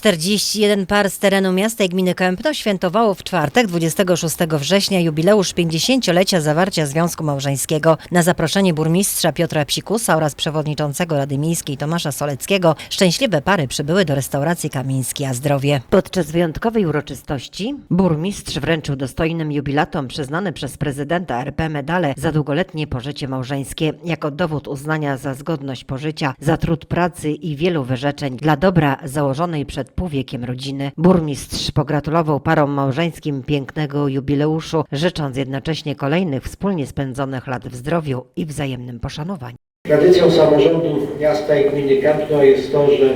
41 par z terenu miasta i gminy Kępno świętowało w czwartek 26 września jubileusz 50-lecia zawarcia związku małżeńskiego. Na zaproszenie burmistrza Piotra Psikusa oraz przewodniczącego Rady Miejskiej Tomasza Soleckiego szczęśliwe pary przybyły do restauracji Kamiński a Zdrowie. Podczas wyjątkowej uroczystości burmistrz wręczył dostojnym jubilatom przyznane przez prezydenta RP medale za długoletnie pożycie małżeńskie jako dowód uznania za zgodność pożycia, za trud pracy i wielu wyrzeczeń dla dobra założonej przed półwiekiem rodziny. Burmistrz pogratulował parom małżeńskim pięknego jubileuszu, życząc jednocześnie kolejnych wspólnie spędzonych lat w zdrowiu i wzajemnym poszanowaniu. Tradycją samorządu miasta i gminy Kępno jest to, że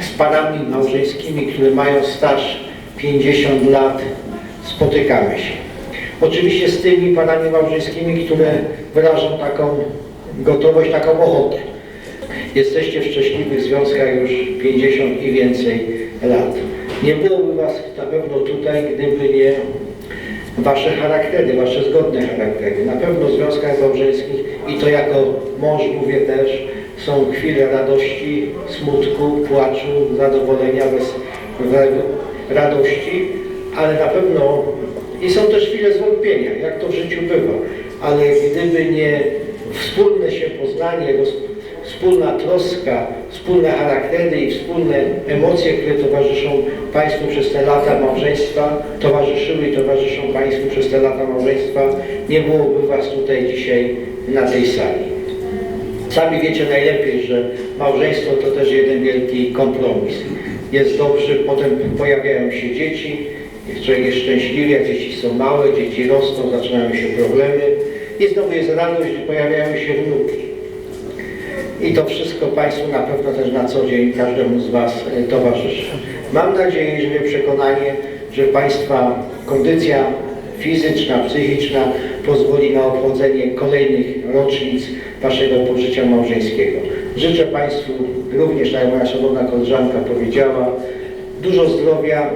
z parami małżeńskimi, które mają staż 50 lat, spotykamy się. Oczywiście z tymi parami małżeńskimi, które wyrażą taką gotowość, taką ochotę. Jesteście w szczęśliwych związkach już 50 i więcej lat. Nie byłoby Was na pewno tutaj, gdyby nie Wasze charaktery, Wasze zgodne charaktery. Na pewno w związkach małżeńskich i to jako mąż mówię też, są chwile radości, smutku, płaczu, zadowolenia, bez, radości, ale na pewno i są też chwile zwątpienia, jak to w życiu bywa, ale gdyby nie wspólne się poznanie, wspólna troska, wspólne charaktery i wspólne emocje, które towarzyszą Państwu przez te lata małżeństwa, towarzyszyły i towarzyszą Państwu przez te lata małżeństwa, nie byłoby Was tutaj dzisiaj na tej sali. Sami wiecie najlepiej, że małżeństwo to też jeden wielki kompromis. Jest dobrze, potem pojawiają się dzieci, człowiek jest szczęśliwy, jak dzieci są małe, dzieci rosną, zaczynają się problemy i znowu jest radość, że pojawiają się wnuki. I to wszystko Państwu na pewno też na co dzień każdemu z Was e, towarzyszy. Mam nadzieję i żywię przekonanie, że Państwa kondycja fizyczna, psychiczna pozwoli na obchodzenie kolejnych rocznic Waszego pożycia małżeńskiego. Życzę Państwu również, tak jak moja szanowna koleżanka powiedziała, dużo zdrowia,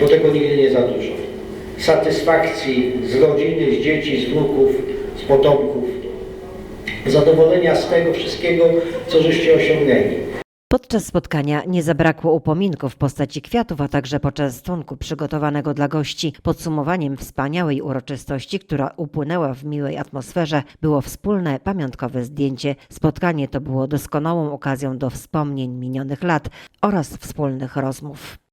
bo tego nigdy nie za dużo. Satysfakcji z rodziny, z dzieci, z wnuków, z potomków zadowolenia z tego wszystkiego, co żeście osiągnęli. Podczas spotkania nie zabrakło upominków w postaci kwiatów, a także poczęstunku przygotowanego dla gości. Podsumowaniem wspaniałej uroczystości, która upłynęła w miłej atmosferze, było wspólne pamiątkowe zdjęcie. Spotkanie to było doskonałą okazją do wspomnień minionych lat oraz wspólnych rozmów.